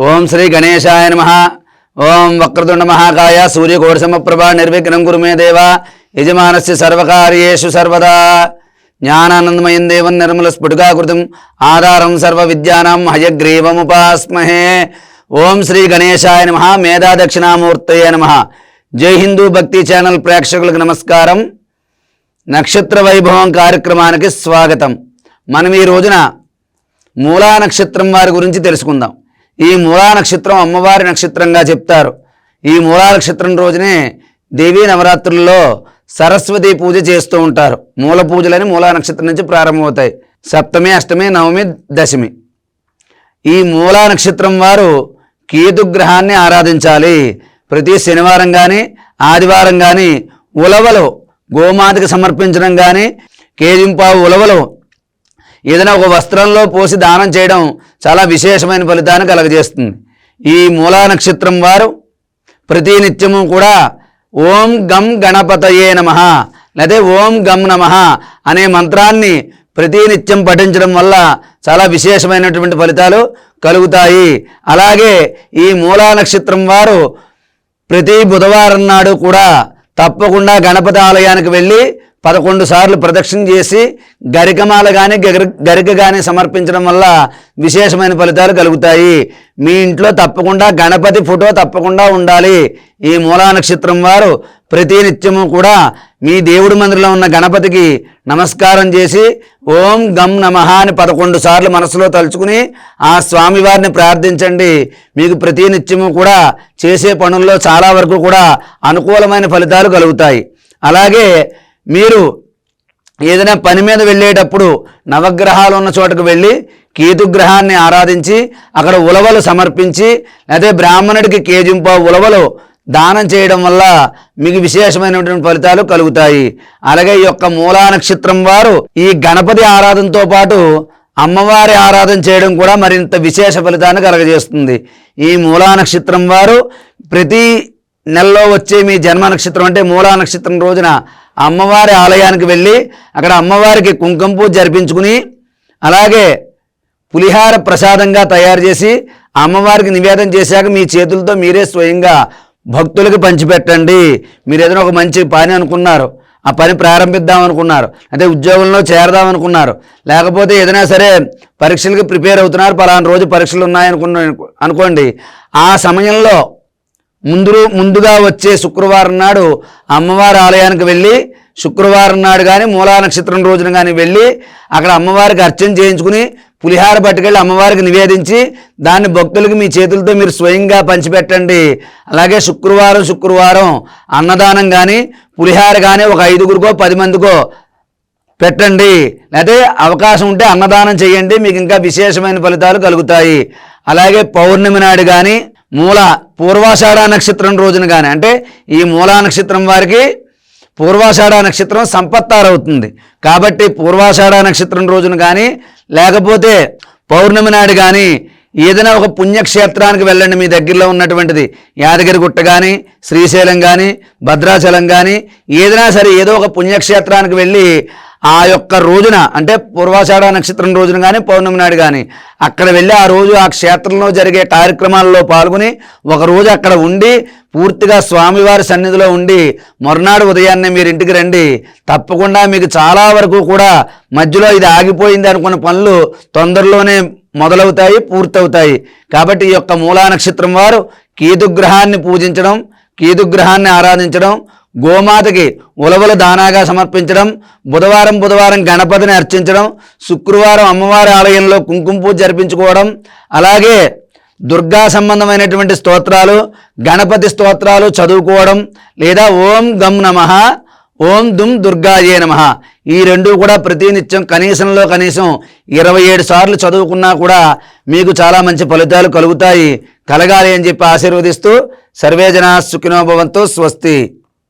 ఓం శ్రీ గణేశాయ నమ. ఓం వక్రతుండ మహాకాయ సూర్యకోటిసమప్రభ నిర్విఘ్నం గురు మే దేవ. యజమానస్య సర్వకార్యేషు సర్వదా. జ్ఞానానందమయం దేవం నిర్మల స్ఫుటుకాకృతం. ఆధారం సర్వ విద్యానాం హయగ్రీవముపాస్మహే. ఓం శ్రీ గణేశాయ నమ. మేధా దక్షిణామూర్తయ నమ. జై హిందూ భక్తి ఛానల్ ప్రేక్షకులకు నమస్కారం. నక్షత్ర వైభవం కార్యక్రమానికి స్వాగతం. మనం ఈ రోజున మూలా నక్షత్రం వారి గురించి తెలుసుకుందాం. ఈ మూలా నక్షత్రం అమ్మవారి నక్షత్రంగా చెప్తారు. ఈ మూలా నక్షత్రం రోజునే దేవీ నవరాత్రుల్లో సరస్వతి పూజ చేస్తూ ఉంటారు. మూల పూజలని మూలా నక్షత్రం నుంచి ప్రారంభమవుతాయి. సప్తమి అష్టమి నవమి దశమి. ఈ మూలా నక్షత్రం వారు కేతుగ్రహాన్ని ఆరాధించాలి. ప్రతి శనివారం కానీ ఆదివారం కానీ ఉలవలు గోమాతకి సమర్పించడం కానీ కేజింపావు ఉలవలు ఏదైనా ఒక వస్త్రంలో పోసి దానం చేయడం చాలా విశేషమైన ఫలితాన్ని కలగజేస్తుంది. ఈ మూలా నక్షత్రం వారు ప్రతి నిత్యము కూడా ఓం గం గణపతయే నమ లేదా ఓం గం నమ అనే మంత్రాన్ని ప్రతి నిత్యం పఠించడం వల్ల చాలా విశేషమైనటువంటి ఫలితాలు కలుగుతాయి. అలాగే ఈ మూలా నక్షత్రం వారు ప్రతి బుధవారం నాడు కూడా తప్పకుండా గణపతి ఆలయానికి వెళ్ళి పదకొండు సార్లు ప్రదక్షిణ చేసి గరికమాల కానీ గరిక కానీ సమర్పించడం వల్ల విశేషమైన ఫలితాలు కలుగుతాయి. మీ ఇంట్లో తప్పకుండా గణపతి ఫోటో తప్పకుండా ఉండాలి. ఈ మూలా నక్షత్రం వారు ప్రతి నిత్యము కూడా మీ దేవుడి మందిరంలో ఉన్న గణపతికి నమస్కారం చేసి ఓం గం నమః అని పదకొండు సార్లు మనసులో తలుచుకుని ఆ స్వామివారిని ప్రార్థించండి. మీకు ప్రతి నిత్యము కూడా చేసే పనుల్లో చాలా వరకు కూడా అనుకూలమైన ఫలితాలు కలుగుతాయి. అలాగే మీరు ఏదైనా పని మీద వెళ్ళేటప్పుడు నవగ్రహాలు ఉన్న చోటకు వెళ్ళి కేతుగ్రహాన్ని ఆరాధించి అక్కడ ఉలవలు సమర్పించి అదే బ్రాహ్మణుడికి కేజింప ఉలవలు దానం చేయడం వల్ల మీకు విశేషమైనటువంటి ఫలితాలు కలుగుతాయి. అలాగే ఈ యొక్క మూలా నక్షత్రం వారు ఈ గణపతి ఆరాధనతో పాటు అమ్మవారి ఆరాధన చేయడం కూడా మరింత విశేష ఫలితాన్ని కలగజేస్తుంది. ఈ మూలా నక్షత్రం వారు ప్రతి నెలలో వచ్చే మీ జన్మ నక్షత్రం అంటే మూలా నక్షత్రం రోజున అమ్మవారి ఆలయానికి వెళ్ళి అక్కడ అమ్మవారికి కుంకుమ పూజ జరిపించుకుని అలాగే పులిహార ప్రసాదంగా తయారు చేసి అమ్మవారికి నివేదన చేశాక మీ చేతులతో మీరే స్వయంగా భక్తులకి పంచిపెట్టండి. మీరు ఏదైనా ఒక మంచి పని అనుకున్నారు ఆ పని ప్రారంభిద్దాం అనుకున్నారు అంటే ఉద్యోగంలో చేరదాం అనుకున్నారు లేకపోతే ఏదైనా సరే పరీక్షలకి ప్రిపేర్ అవుతున్నారు పలానా రోజు పరీక్షలు ఉన్నాయనుకున్న అనుకోండి ఆ సమయంలో ముందు ముందుగా వచ్చే శుక్రవారం నాడు అమ్మవారి ఆలయానికి వెళ్ళి శుక్రవారం నాడు కానీ మూలా నక్షత్రం రోజున కానీ వెళ్ళి అక్కడ అమ్మవారికి అర్చన చేయించుకుని పులిహార పట్టుకెళ్ళి అమ్మవారికి నివేదించి దాన్ని భక్తులకు మీ చేతులతో మీరు స్వయంగా పంచిపెట్టండి. అలాగే శుక్రవారం శుక్రవారం అన్నదానం కానీ పులిహార కానీ ఒక ఐదుగురికో పది మందికో పెట్టండి. లేకపోతే అవకాశం ఉంటే అన్నదానం చేయండి. మీకు ఇంకా విశేషమైన ఫలితాలు కలుగుతాయి. అలాగే పౌర్ణమి నాడు కానీ మూల పూర్వాషాఢ నక్షత్రం రోజున కానీ అంటే ఈ మూలా నక్షత్రం వారికి పూర్వాషాఢ నక్షత్రం సంపత్తారవుతుంది. కాబట్టి పూర్వాషాఢ నక్షత్రం రోజున కానీ లేకపోతే పౌర్ణమి నాడు కానీ ఏదైనా ఒక పుణ్యక్షేత్రానికి వెళ్ళండి మీ దగ్గరలో ఉన్నటువంటిది. యాదగిరిగుట్ట కానీ శ్రీశైలం కానీ భద్రాచలం కానీ ఏదైనా సరే ఏదో ఒక పుణ్యక్షేత్రానికి వెళ్ళి ఆ యొక్క రోజున అంటే పూర్వాషాఢ నక్షత్రం రోజున కానీ పౌర్ణమి నాడు కానీ అక్కడ వెళ్ళి ఆ రోజు ఆ క్షేత్రంలో జరిగే కార్యక్రమాల్లో పాల్గొని ఒక రోజు అక్కడ ఉండి పూర్తిగా స్వామివారి సన్నిధిలో ఉండి మరునాడు ఉదయాన్నే మీరు ఇంటికి రండి. తప్పకుండా మీకు చాలా వరకు కూడా మధ్యలో ఇది ఆగిపోయింది అనుకున్న పనులు తొందరలోనే మొదలవుతాయి పూర్తవుతాయి. కాబట్టి ఈ యొక్క మూలా నక్షత్రం వారు కీదుగ్రహాన్ని పూజించడం కీదుగ్రహాన్ని ఆరాధించడం గోమాతకి ఉలవలు దానాగా సమర్పించడం బుధవారం బుధవారం గణపతిని అర్చించడం శుక్రవారం అమ్మవారి ఆలయంలో కుంకుమ పూజ జరిపించుకోవడం అలాగే దుర్గా సంబంధమైనటువంటి స్తోత్రాలు గణపతి స్తోత్రాలు చదువుకోవడం లేదా ఓం గం నమ ఓం దుమ్ దుర్గాయే నమ. ఈ రెండు కూడా ప్రతినిత్యం కనీసంలో కనీసం ఇరవై ఏడు సార్లు చదువుకున్నా కూడా మీకు చాలా మంచి ఫలితాలు కలుగుతాయి. కలగాలి అని చెప్పి ఆశీర్వదిస్తూ సర్వేజన సుఖినోభవంతో స్వస్తి.